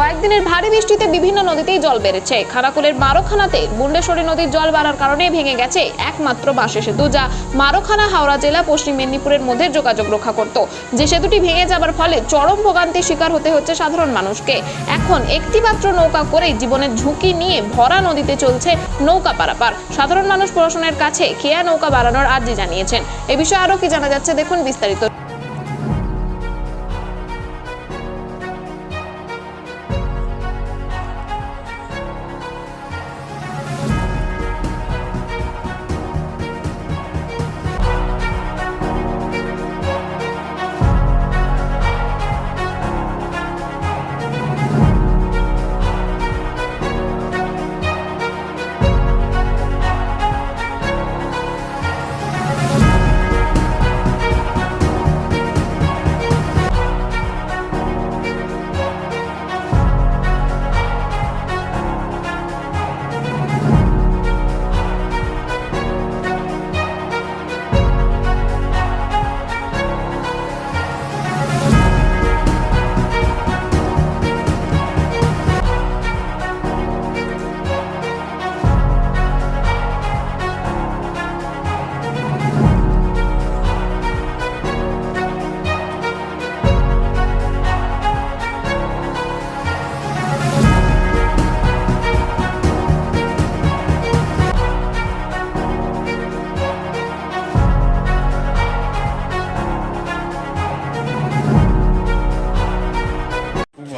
কয়েকদিনের ভারী বৃষ্টিতে বিভিন্ন নদীতেই জল বেড়েছে। খানাকুলের মারোখানাতে মুন্ডেশ্বরী নদীর জল বাড়ার কারণে ভেঙে গেছে একমাত্র বাঁশে সেতু যা মারোখানা, হাওড়া জেলা, পশ্চিম মেদিনীপুরের মধ্যে যোগাযোগ রক্ষা করত। যে সেতুটি ভেঙে যাবার ফলে চরম ভোগান্তির শিকার হতে হচ্ছে সাধারণ মানুষকে। এখন একটিমাত্র নৌকা করেই জীবনের ঝুঁকি নিয়ে ভরা নদীতে চলছে নৌকা পারাপার। সাধারণ মানুষ প্রশাসনের কাছে খেয়া নৌকা বাড়ানোর আর্জি জানিয়েছেন। এ বিষয়ে আরও কি জানা যাচ্ছে, দেখুন বিস্তারিত।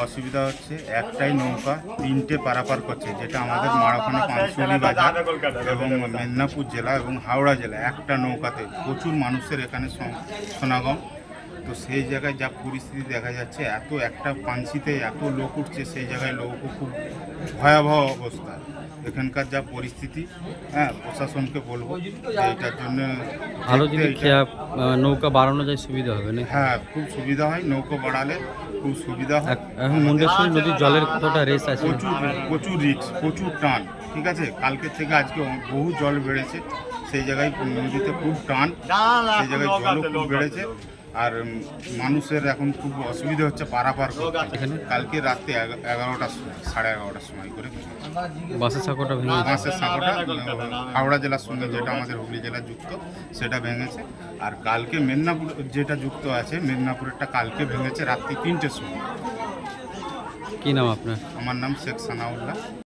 অসুবিধা হচ্ছে, একটাই নৌকা তিনটে পারাপার করছে, যেটা আমাদের মারাখানা পাঁচশোলি বাজার এবং মেদিনীপুর জেলা এবং হাওড়া জেলা, একটা নৌকাতে প্রচুর মানুষের এখানে সমাগম। তো সেই জায়গায় যা পরিস্থিতি দেখা যাচ্ছে এত একটা পাঞ্চিতে এত লোক উঠছে সেই জায়গায় লোকও খুব ভয়াবহ অবস্থা। এখানকার যা পরিস্থিতি হ্যাঁ প্রশাসনকে বলব এটার জন্য ভালো যদি নৌকা বাড়ানো যায় সুবিধা হবে না হ্যাঁ খুব সুবিধা হয় নৌকো বাড়ালে খুব সুবিধা হয়। এখন মুন্ডেশ্বরী নদীর জলের কতটা রেস আছে? প্রচুর প্রচুর রিক্স প্রচুর টান ঠিক আছে? কালকের থেকে আজকে বহু জল বেড়েছে সেই জায়গায় নদীতে খুব টান সেই জায়গায় জলও খুব বেড়েছে। আর মানুষের এখন খুব অসুবিধা হচ্ছে পারাপার এখানে? কালকে রাত্রে সময় সাড়ে এগারোটার সময় করে বাসের সাঁকোটা ভেঙে বাঁশের সাঁকোটা হাওড়া জেলার সঙ্গে যেটা আমাদের হুগলি জেলা যুক্ত সেটা ভেঙেছে। আর কালকে মেদিনীপুর যেটা যুক্ত আছে মেদিনীপুরেরটা কালকে ভেঙেছে রাত্রি তিনটের সময়। কি নাম আপনার? আমার নাম শেখ সানাউল্লাহ।